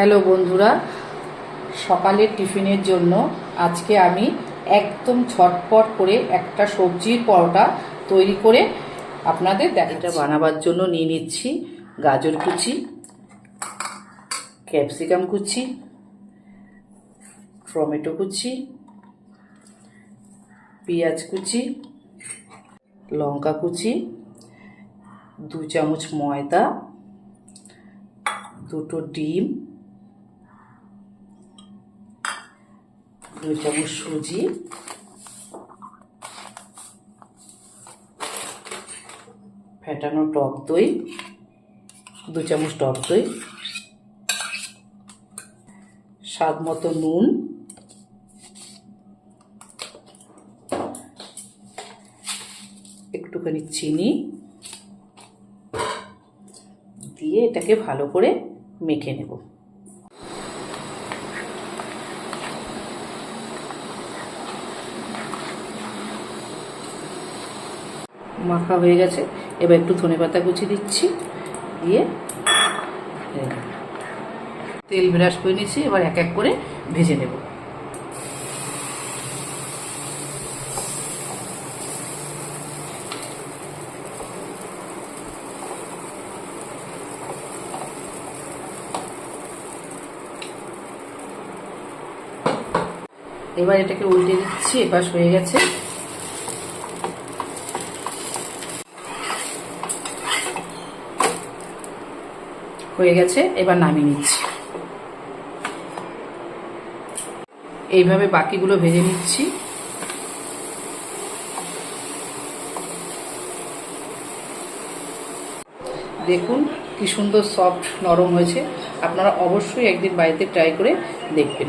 Hello বন্ধুরা, সকালের টিফিনের জন্য আজকে আমি একদম ঝটপট করে একটা সবজির পরোটা তৈরি করে আপনাদের এটা বানাবার জন্য নিয়ে নিচ্ছি গাজর কুচি, ক্যাপসিকাম কুচি, টমেটো কুচি, পেঁয়াজ কুচি, লঙ্কা কুচি, দু চামচ ময়দা, দুটো ডিম দু চামচ সুজি ফেটানো টক দই। দু চামচ টক দই। স্বাদ মতো নুন। একটুখানি চিনি। দিয়ে এটাকে ভালো করে মেখে নেব। মাখা হয়ে গেছে। এবার একটু ধনে পাতা কুচি দিচ্ছি, দিয়ে তেল ব্রাশ করে নিচ্ছি এবার এক এক করে ভেজে নেব। এবার এটাকে উল্টে দিচ্ছি, এপাশ হয়ে গেছে। হয়ে গেছে, এবার নামিয়ে নিচ্ছি। এইভাবে বাকিগুলো ভেজে নিচ্ছি। দেখুন কি সুন্দর সফট নরম হয়েছে। আপনারা অবশ্যই একদিন বাড়িতে ট্রাই করে দেখবেন।